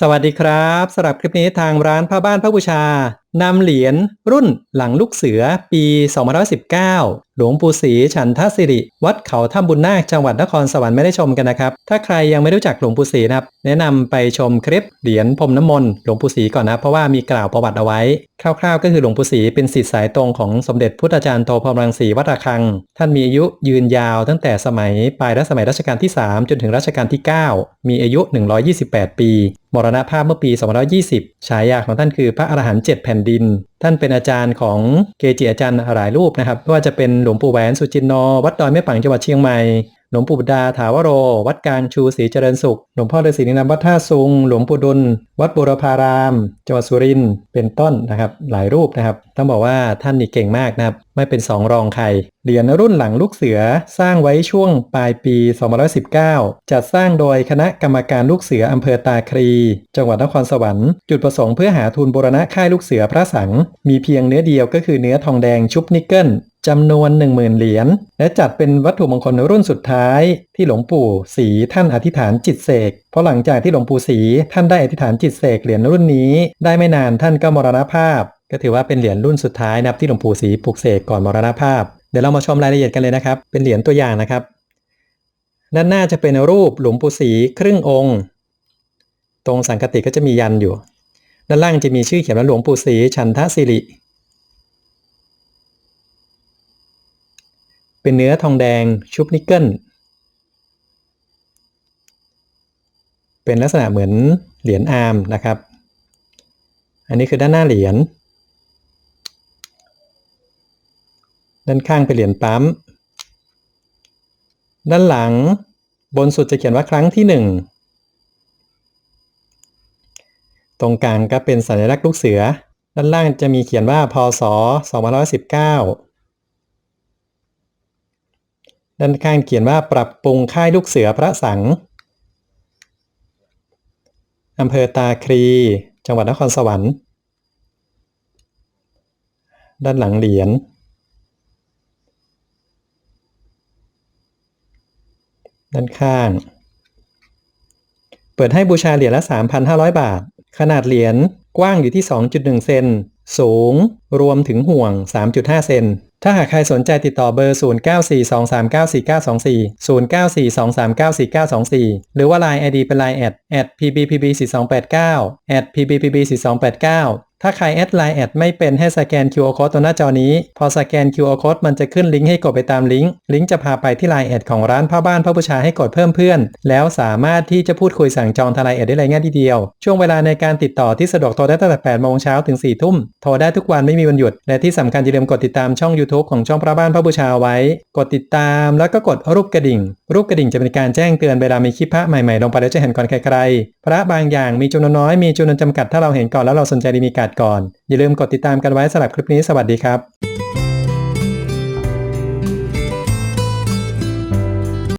สวัสดีครับสำหรับคลิปนี้ทางร้านผ้าบ้านพระบูชานำเหรียญรุ่นหลังลูกเสือปี 2519 หลวงปู่ศรีฉันทศิริ วัดเขาถ้ำบุญนาคจังหวัดนครสวรรค์ไม่ได้ชมกันนะครับ ถ้าใครยังไม่รู้จักหลวงปู่ศรีนะครับ แนะนำไปชมคลิปเหรียญพรมน้ำมนต์หลวงปู่ศรีก่อนนะ เพราะว่ามีกล่าวประวัติเอาไว้ คร่าวๆ ก็คือหลวงปู่ศรีเป็นศิษย์สายตรงของสมเด็จพุทธาจารย์โตพรหมรังสีวัดระฆัง ท่านมีอายุยืนยาวตั้งแต่สมัยปลายรัชสมัยรัชกาลที่ 3 จนถึงรัชกาลที่ 9 มีอายุ 128 ปี มรณภาพเมื่อปี2520 ฉายาของท่านคือพระอรหันต์7แผ่นดิน ท่านเป็นอาจารย์ของเกจิอาจารย์หลายรูปนะครับไม่ว่าจะเป็นหลวงปู่แหวนสุจินโนวัดดอยแม่ปังจังหวัดเชียงใหม่ หลวงปู่บุดาถาวโร วัดกลางชูศรีเจริญสุข หลวงพ่อฤาษีนินามวัดท่าซุง หลวงปู่ดุล วัดบุรพารามจังหวัดสุรินทร์เป็นต้นนะครับ หลายรูปนะครับ ต้องบอกว่าท่านนี่เก่งมากนะครับ ไม่เป็นสองรองใคร เหรียญรุ่นหลังลูกเสือสร้างไว้ช่วงปลายปี 2519 จัดสร้างโดยคณะกรรมการลูกเสืออำเภอตาครี จังหวัดนครสวรรค์ จุดประสงค์เพื่อหาทุนบูรณะค่ายลูกเสือพระสัง มีเพียงเนื้อเดียวก็คือเนื้อทองแดงชุบนิกเกิล จำนวน 10,000 เหรียญ และจัดเป็นวัตถุมงคลรุ่นสุดท้ายที่หลวงปู่ศรีท่านอธิษฐานจิตเสก เพราะหลังจากที่หลวงปู่ศรีท่านได้อธิษฐานจิตเสกเหรียญรุ่นนี้ ได้ไม่นานท่านก็มรณภาพ ก็ถือว่าเป็นเหรียญรุ่นสุดท้ายนะครับที่หลวงปู่ศรีปลุกเสกก่อนมรณภาพ เดี๋ยวเรามาชมรายละเอียดกันเลยนะครับ เป็นเหรียญตัวอย่างนะครับ ด้านหน้าจะเป็นรูปหลวงปู่ศรีครึ่งองค์ ตรงสังกติก็จะมียันอยู่ ด้านล่างจะมีชื่อเขียนว่าหลวงปู่ศรีฉันทศิริ เป็นเนื้อทองแดงชุบนิกเกิล เป็นลักษณะเหมือนเหรียญอาร์มนะครับ อันนี้คือด้านหน้าเหรียญ ด้านข้างเป็นเหรียญปั๊ม ด้านหลังบนสุดจะเขียนว่าครั้งที่หนึ่งตรงกลางก็เป็นสัญลักษณ์ลูกเสือ ด้านล่างจะมีเขียนว่าพศ2519 ด้านข้างเขียนว่าปรับปรุงค่ายลูกเสือพระสังอำเภอตาครี จังหวัดนครสวรรค์ ด้านหลังเหรียญด้านข้าง เปิดให้บูชาเหรียญละ 3,500 บาท ขนาดเหรียญกว้างอยู่ที่ 2.1 เซน สูงรวมถึงห่วง 3.5 เซน ถ้าหากใครสนใจติดต่อเบอร์ 0942394924 0942394924 หรือว่า Line ID เป็น Line แอด @pbpb4289 @pbpb4289 ถ้าใครแอดไลน์แอดไม่เป็นให้สแกน QR code ตัวหน้าจอนี้ พอสแกน QR code มันจะขึ้นลิงก์ให้กดไปตามลิงก์ ลิงก์จะพาไปที่ไลน์แอดของร้านผ้าบ้านพระบูชาให้กดเพิ่มเพื่อน แล้วสามารถที่จะพูดคุยสั่งจองทางไลน์แอดได้เลยง่ายทีเดียว ช่วงเวลาในการติดต่อที่สะดวกโทรได้ตั้งแต่8โมงเช้าถึง 4 ทุ่ม โทรได้ทุกวันไม่มีวันหยุด และที่สำคัญอย่าลืมกดติดตามช่อง YouTube ของช่องพระบ้านพระบูชาไว้ กดติดตามแล้วก็กดรูปกระดิ่ง รูปกระดิ่งจะเป็นการแจ้งเตือนเวลามีคลิปพระใหม่ๆลงไปแล้วจะเห็นก่อนใครๆพระบางอย่างมีจำนวนน้อยมีจำนวนจำกัดถ้าเราเห็นก่อนแล้วเราสนใจดีมีการก่อน อย่าลืมกดติดตามกันไว้สำหรับคลิปนี้สวัสดีครับ